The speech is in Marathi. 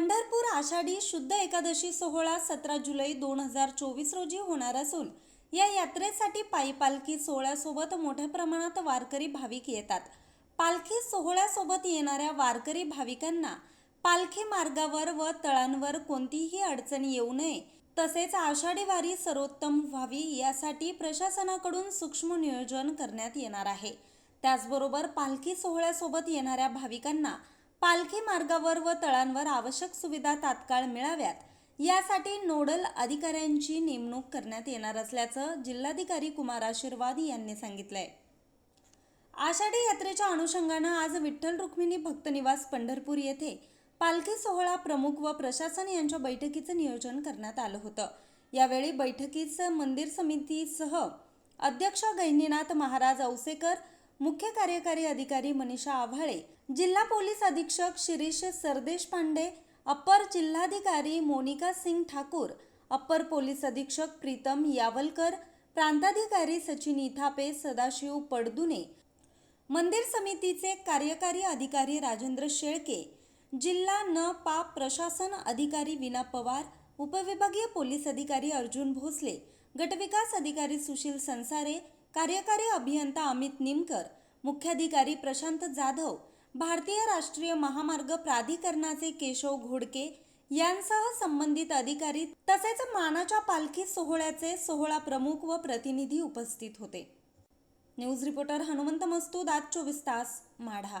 पंढरपूर आषाढी शुद्ध एकादशी सोहळा सतरा जुलै दोन हजार चोवीस रोजी होणार असून या यात्रेसाठी पायी पालखी सोहळ्यासोबत मोठ्या प्रमाणात वारकरी भाविक येतात. पालखी सोहळ्यासोबत येणाऱ्या वारकरी भाविकांना पालखी मार्गावर व तळांवर कोणतीही अडचण येऊ नये तसेच आषाढी वारी सर्वोत्तम व्हावी यासाठी प्रशासनाकडून सूक्ष्म नियोजन करण्यात येणार आहे. त्याचबरोबर पालखी सोहळ्यासोबत येणाऱ्या भाविकांना पालखी मार्गावर व तळांवर आवश्यक सुविधा तात्काळ मिळाव्यात. यासाठी नोडल अधिकाऱ्यांची नेमणूक करण्यात येणार असल्याचं जिल्हाधिकारी कुमार आशीर्वाद यांनी सांगितलंय. आषाढी यात्रेच्या अनुषंगानं आज विठ्ठल रुक्मिणी भक्तनिवास पंढरपूर येथे पालखी सोहळा प्रमुख व प्रशासन यांच्या बैठकीचं नियोजन करण्यात आलं होतं. यावेळी बैठकीचं मंदिर समितीसह अध्यक्ष गैनीनाथ महाराज औसेकर मुख्य कार्यकारी अधिकारी मनीषा आव्हाळे जिल्हा पोलीस अधीक्षक शिरीष सरदेश पांडे अप्पर जिल्हाधिकारी मोनिका सिंग ठाकूर अप्पर पोलीस अधीक्षक प्रीतम यावलकर प्रांताधिकारी सचिन इथापे सदाशिव पडदुने मंदिर समितीचे कार्यकारी अधिकारी राजेंद्र शेळके जिल्हा न पा प्रशासन अधिकारी विना पवार उपविभागीय पोलीस अधिकारी अर्जुन भोसले गटविकास अधिकारी सुशील संसारे कार्यकारी अभियंता अमित निमकर मुख्याधिकारी प्रशांत जाधव भारतीय राष्ट्रीय महामार्ग प्राधिकरणाचे केशव घोडके यांसह संबंधित अधिकारी तसेच मानाच्या पालखी सोहळ्याचे सोहळा प्रमुख व प्रतिनिधी उपस्थित होते. न्यूज रिपोर्टर हनुमंत मस्तूद आज चोवीस तास माढा.